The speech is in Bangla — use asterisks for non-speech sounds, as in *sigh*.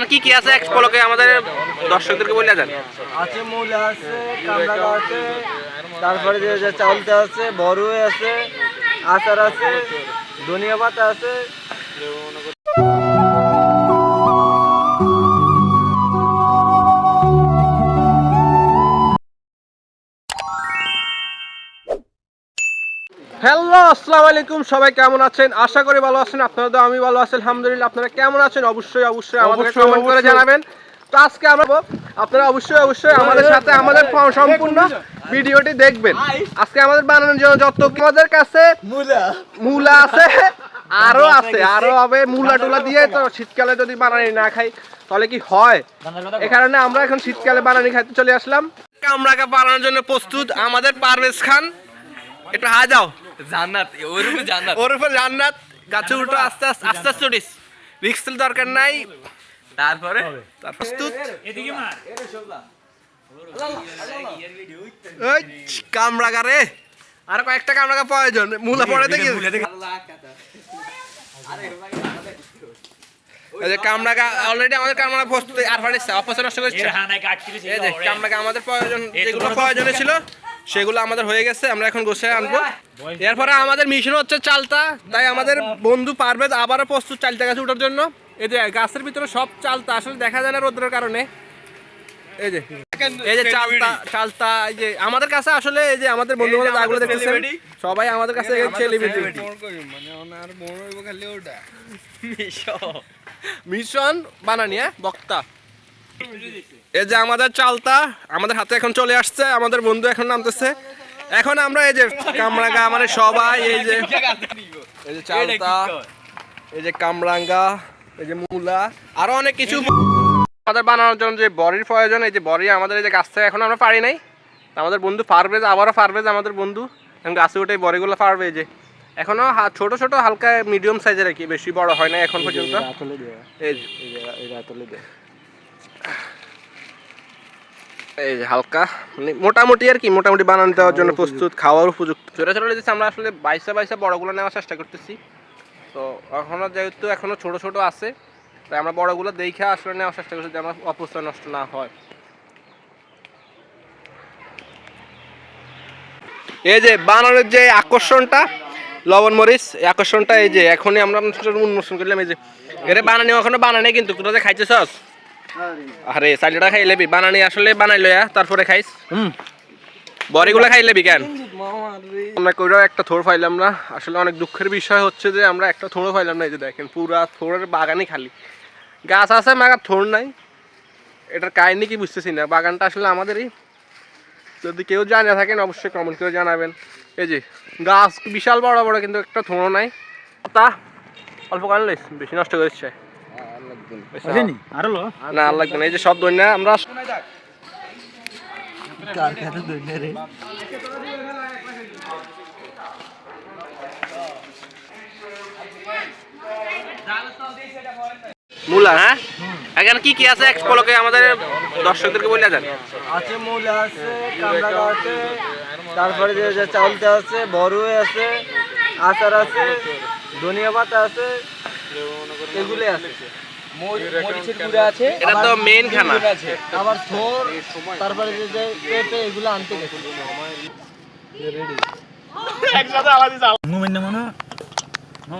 এখানে কি কি আছে এক আমাদের দর্শকদেরকে বলে যান। আছে মূল আছে কামরাঙা আছে তারপরে যে চাউলটা আছে, বড়ুয়ে আছে, আচার আছে, ধনিয়া পাতা আছে। হ্যালো আসসালামু আলাইকুম সবাই কেমন আছেন? আশা করি ভালো আছেন আপনারা তো আমি ভালো আছি আলহামদুলিল্লাহ। আপনারা কেমন আছেন? অবশ্যই অবশ্যই আমাদের কমেন্ট করে জানাবেন। তো আজকে আমরা আপনারা অবশ্যই অবশ্যই আমাদের সাথে আমাদের সম্পূর্ণ ভিডিওটি দেখবেন। আজকে আমাদের বানানোর জন্য যত আমাদের কাছে মূলা। মূলা আছে *laughs* আরও আছে আরও হবে। মূলা টুলা দিয়ে তো শীতকালে যদি বানানি না খাই তাহলে কি হয়? এ কারণে আমরা এখন শীতকালে বানানি খাইতে চলে আসলাম। কামরাকা বানানোর জন্য প্রস্তুত। আমাদের পারভেজ খান একটু হা যাও জান্নাত ওর উপরে জান্নাত। ওর উপর জান্নাত গাছে উঠো আস্তে আস্তে আস্তে আস্তে উঠিস। রিক্স দরকার নাই। তারপরে তার প্রস্তুত। এদিকে মার। ওই কামরাগা রে আর কয়েকটা কামরাগা প্রয়োজন। মূলা পড়ে দেখি। যে কামরাগা অলরেডি আমাদের কামরাগা প্রস্তুত। আর ফাড়িছে অপছন্দ নষ্ট করছে। এর হানায় কাটকিলি এই যে কামরাগা আমাদের প্রয়োজন যেগুলো প্রয়োজনে ছিল। সেগুলো আমাদের হয়ে গেছে আমরা এখন গোছে আনব। এরপরে আমাদের মিশন হচ্ছে চালতা তাই আমাদের বন্ধু পারভেজ আবারও প্রস্তুত চালতা গাছে ওঠার জন্য। এই যে গাছের ভিতরে সব চালতা আসলে দেখা যায় না রোদ্রের কারণে। এই যে এই যে চালতা চালতা এই যে আমাদের কাছে আসলে এই যে আমাদের বন্ধু বান্ধব যাগুলো দেখতেছেন সবাই আমাদের কাছে সেলিব্রিটি মিশন বানানি হ্যাঁ বক্তা। এই যে আমাদের চালতা আমাদের হাতে এখন চলে আসছে আমাদের বন্ধু এখন নামতেছে এখন আমরা এই যে কামরাঙ্গা মানে সবাই এই যে এই যে চালতা এই যে কামরাঙ্গা এই যে মূলা আরও অনেক কিছু আমাদের বানানোর জন্য যে বড়ির প্রয়োজন এই যে বড়ি আমাদের এই যে গাছ থেকে এখন আমরা পারি নাই আমাদের বন্ধু পারবেজ আবারও পারবেজ আমাদের বন্ধু এখন গাছে উঠে বড়িগুলো পারবে এই যে এখনও ছোট ছোট হালকা মিডিয়াম সাইজের আর কি বেশি বড় হয় না এখন পর্যন্ত এই যে এই যে হালকা মানে মোটামুটি আর কি মোটামুটি বানানো দেওয়ার জন্য প্রস্তুত খাওয়ার উপযুক্ত। ছোটো ছোটো দিচ্ছি আমরা আসলে বাইশে বাইশে বড়গুলো নেওয়ার চেষ্টা করতেছি। তো এখনও যেহেতু এখনও ছোট ছোট আছে তাই আমরা বড়গুলো দেখে আসলে নেওয়ার চেষ্টা করছি যে আমার অপচয় নষ্ট না হয়। এই যে বানানোর যে আকর্ষণটা লবণ মরিচ এই আকর্ষণটা এই যে এখনই আমরা উন্মোচন করলাম এই যে। এটা বানানি এখনও বানানি কিন্তু তোরা যে খাইছে সস আরে চালিটা খাই লেবি। বানানি আসলে বানাই লয়া তারপরে খাইস। হুম। বড়িগুলো খাই লেবি কেন? আমরা কইরাও একটা থোড় পাইলাম না। আসলে অনেক দুঃখের বিষয় হচ্ছে যে আমরা একটা থোড়ও পাইলাম না এই যে দেখেন পুরা থোড়ের বাগানই খালি। গাছ আছে মাগার থোড় নাই। এটার কাহিনী কি বুঝতেছি না। বাগানটা আসলে আমাদেরই। যদি কেউ জানে থাকেন অবশ্যই কমেন্ট করে জানাবেন। এই যে গাছ বিশাল বড় বড় কিন্তু একটা থোড়ো নাই। তা অল্প লইস বেশি নষ্ট করেছে হ্যাঁ? এখানে কি কি আছে? আমাদের দর্শকদেরকে বলে যান আছে মূলা আছে, কামরাঙা আছে, তারপরে যে চাউলটা আছে বড়ুই আছে, আচার আছে, ধনিয়া পাতা আছে এগুলো আছে। মরিচের গুঁড়া আছে এটা তো মেইন খানা। আবার থোর তারপরে যে যে পেঁপে এগুলো আনতে গেছে। মুমিন মনে